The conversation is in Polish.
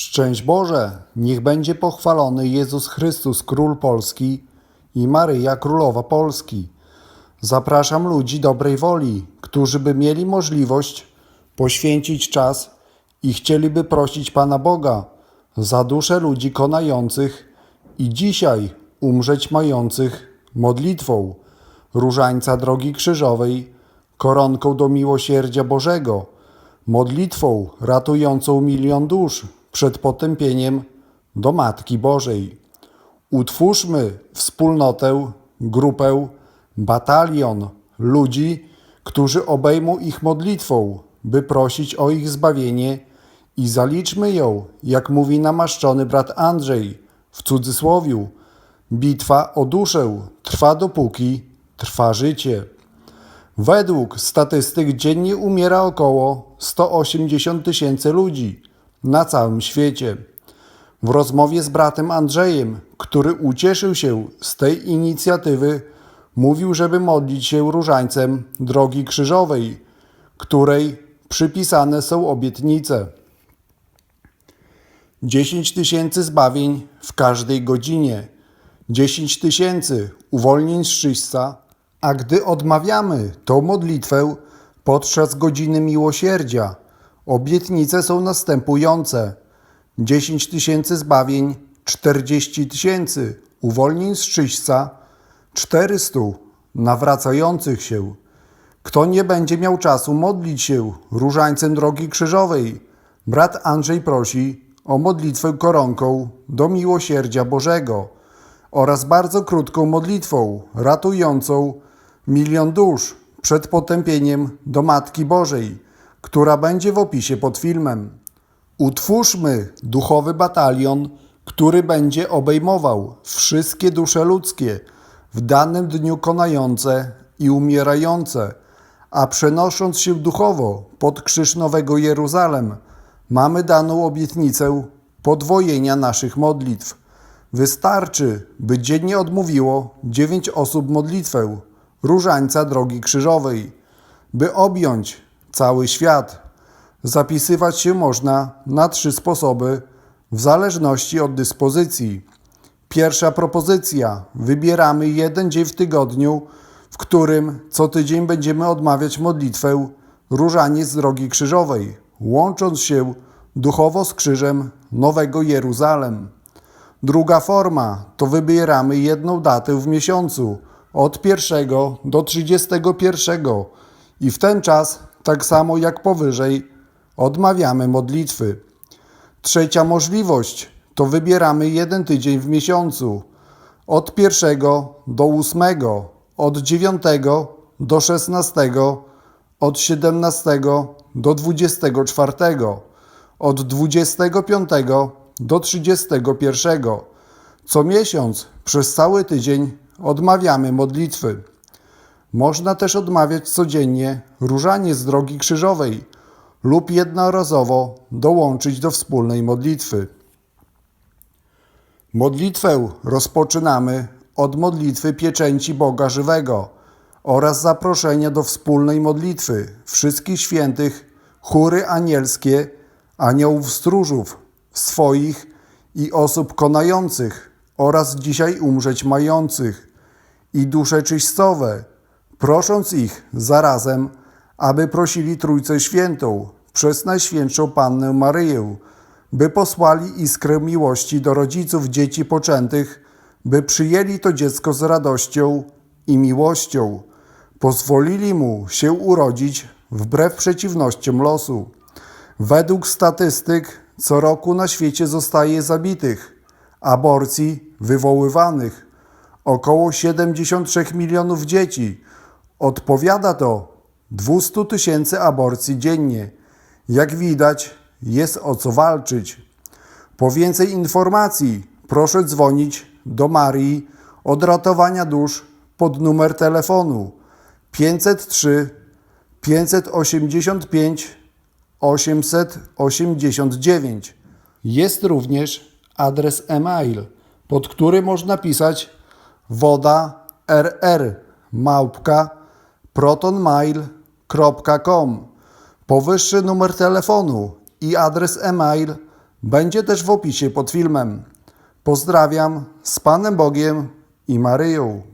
Szczęść Boże, niech będzie pochwalony Jezus Chrystus, Król Polski i Maryja, Królowa Polski. Zapraszam ludzi dobrej woli, którzy by mieli możliwość poświęcić czas i chcieliby prosić Pana Boga za duszę ludzi konających i dzisiaj umrzeć mających modlitwą Różańca Drogi Krzyżowej, koronką do miłosierdzia Bożego, modlitwą ratującą milion dusz przed potępieniem do Matki Bożej. Utwórzmy wspólnotę, grupę, batalion ludzi, którzy obejmą ich modlitwą, by prosić o ich zbawienie i zaliczmy ją, jak mówi namaszczony brat Andrzej, w cudzysłowiu. Bitwa o duszę trwa dopóki trwa życie. Według statystyk dziennie umiera około 180 tysięcy ludzi na całym świecie. W rozmowie z bratem Andrzejem, który ucieszył się z tej inicjatywy, mówił, żeby modlić się różańcem Drogi Krzyżowej, której przypisane są obietnice. 10 tysięcy zbawień w każdej godzinie, 10 tysięcy uwolnień z czyśćca, a gdy odmawiamy tą modlitwę podczas godziny miłosierdzia, obietnice są następujące: 10 tysięcy zbawień, 40 tysięcy uwolnień z czyśćca, 400 nawracających się. Kto nie będzie miał czasu modlić się różańcem Drogi Krzyżowej, brat Andrzej prosi o modlitwę koronką do miłosierdzia Bożego oraz bardzo krótką modlitwą ratującą milion dusz przed potępieniem do Matki Bożej, która będzie w opisie pod filmem. Utwórzmy duchowy batalion, który będzie obejmował wszystkie dusze ludzkie w danym dniu konające i umierające, a przenosząc się duchowo pod krzyż Nowego Jeruzalem, mamy daną obietnicę podwojenia naszych modlitw. Wystarczy, by dziennie odmówiło dziewięć osób modlitwę Różańca Drogi Krzyżowej, by objąć cały świat. Zapisywać się można na trzy sposoby, w zależności od dyspozycji. Pierwsza propozycja: wybieramy jeden dzień w tygodniu, w którym co tydzień będziemy odmawiać modlitwę Różaniec Drogi Krzyżowej, łącząc się duchowo z krzyżem Nowego Jeruzalem. Druga forma to wybieramy jedną datę w miesiącu, od 1 do 31 i w ten czas, tak samo jak powyżej, odmawiamy modlitwy. Trzecia możliwość to wybieramy jeden tydzień w miesiącu, od 1 do 8, od 9 do 16, od 17 do 24, od 25 do 31. Co miesiąc przez cały tydzień odmawiamy modlitwy. Można też odmawiać codziennie różanie z drogi krzyżowej lub jednorazowo dołączyć do wspólnej modlitwy. Modlitwę rozpoczynamy od modlitwy pieczęci Boga żywego oraz zaproszenia do wspólnej modlitwy wszystkich świętych, chóry anielskie, aniołów stróżów, swoich i osób konających oraz dzisiaj umrzeć mających i dusze czyścowe, prosząc ich zarazem, aby prosili Trójcę Świętą przez Najświętszą Pannę Maryję, by posłali iskrę miłości do rodziców dzieci poczętych, by przyjęli to dziecko z radością i miłością, pozwolili mu się urodzić wbrew przeciwnościom losu. Według statystyk co roku na świecie zostaje zabitych, aborcji wywoływanych około 73 milionów dzieci. Odpowiada to 200 tysięcy aborcji dziennie. Jak widać, jest o co walczyć. Po więcej informacji proszę dzwonić do Marii od ratowania dusz pod numer telefonu 503 585 889. Jest również adres e-mail, pod który można pisać woda rr małpka protonmail.com. Powyższy numer telefonu i adres e-mail będzie też w opisie pod filmem. Pozdrawiam z Panem Bogiem i Maryją.